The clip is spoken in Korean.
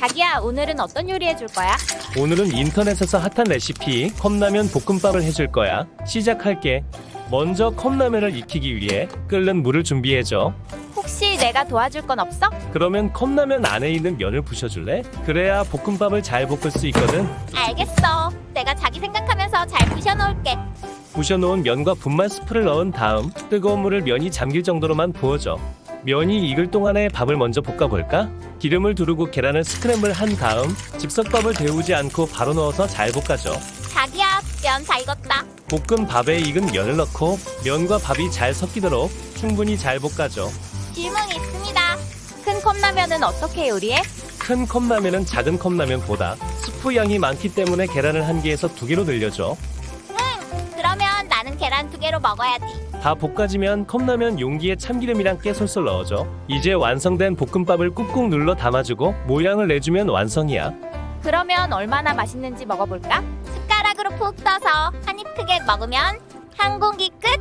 자기야, 오늘은 어떤 요리 해줄 거야? 오늘은 인터넷에서 핫한 레시피 컵라면 볶음밥을 해줄 거야. 시작할게. 먼저 컵라면을 익히기 위해 끓는 물을 준비해줘. 혹시 내가 도와줄 건 없어? 그러면 컵라면 안에 있는 면을 부셔줄래? 그래야 볶음밥을 잘 볶을 수 있거든. 알겠어. 내가 자기 생각하면서 잘 부셔놓을게. 부셔놓은 면과 분말 스프를 넣은 다음 뜨거운 물을 면이 잠길 정도로만 부어줘. 면이 익을 동안에 밥을 먼저 볶아볼까? 기름을 두르고 계란을 스크램블 한 다음 즉석밥을 데우지 않고 바로 넣어서 잘 볶아줘. 자기야, 면 다 익었다. 볶은 밥에 익은 면을 넣고 면과 밥이 잘 섞이도록 충분히 잘 볶아줘. 질문이 있습니다. 큰 컵라면은 어떻게 요리해? 큰 컵라면은 작은 컵라면보다 스프 양이 많기 때문에 계란을 한 개에서 두 개로 늘려줘. 그러면 나는 계란 두 개로 먹어야지. 다 볶아지면 컵라면 용기에 참기름이랑 깨 솔솔 넣어줘. 이제 완성된 볶음밥을 꾹꾹 눌러 담아주고 모양을 내주면 완성이야. 그러면 얼마나 맛있는지 먹어볼까? 숟가락으로 푹 떠서 한 입 크게 먹으면 한 공기 끝!